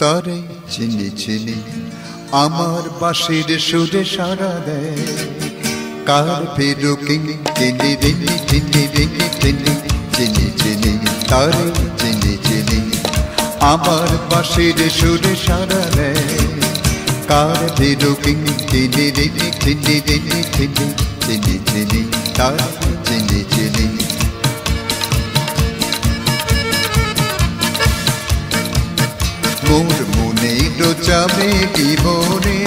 তারে চিনি চিনি আমার বাসির সুরে সারা দেয়। কার ফিরু কিনি চিনি রিনি চিনি রিনি চিনি চিনি চিনি তারে চিনি চিনি আমার বাসির সুরে সারা দেয়। কার ফিরু কিনি চিনি রিনি চিনি রিনি চিনি চিনি চিনি তার চিনি চিনি রোচাবে জীবনে।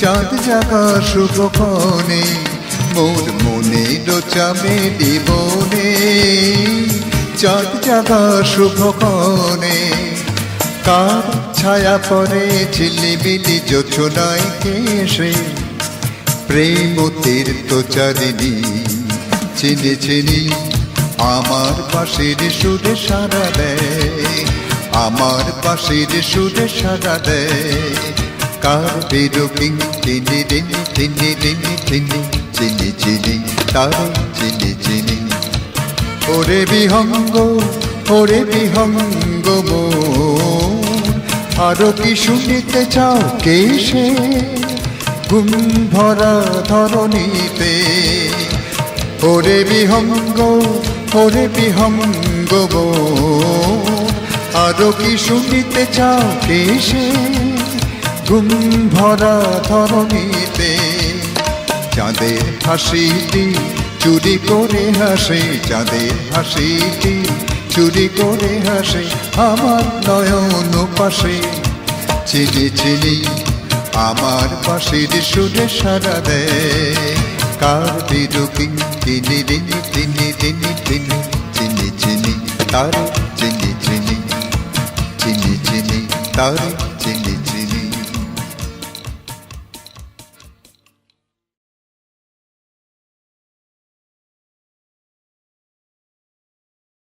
চাঁদ জাগা শুভক্ষণে মোর মনে রোচাবে জীবনে। চাঁদ জাগা শুভক্ষণে কার ছায়া পরে ঝিলিবিলি যোছনায় কেসে প্রেম তীর্থ চারিণী, চিনি চিনি, আমার পাশের সুরে সারা দেয়। আমার পাশের সুরে সারা দেয় কার বিরোকিং চিনি রিনি চিনি রিনি চিনি চিনি চিনি, তার চিনি চিনি। ওরে বিহঙ্গ ওরে বিহঙ্গ আরও কি শুনিতে চাও কে সে? ঘুম ভরা ধরণীতে। ওরে বিহঙ্গ ওরে বিহঙ্গ মোর আরও কি শুনিতে চাও কে সে ঘুম ভরা ধরণীতে। চাঁদের হাসিটি চুরি করে হাসে, চাঁদের হাসিটি চুরি করে হাসে, আমার নয়ন পাশে। চিনি চিনি আমার পাশের সুরে সারা দেয়। কার বিরুকিং চিনি রিনি চিনি রিনি চিনি চিনি চিনি তার চিনি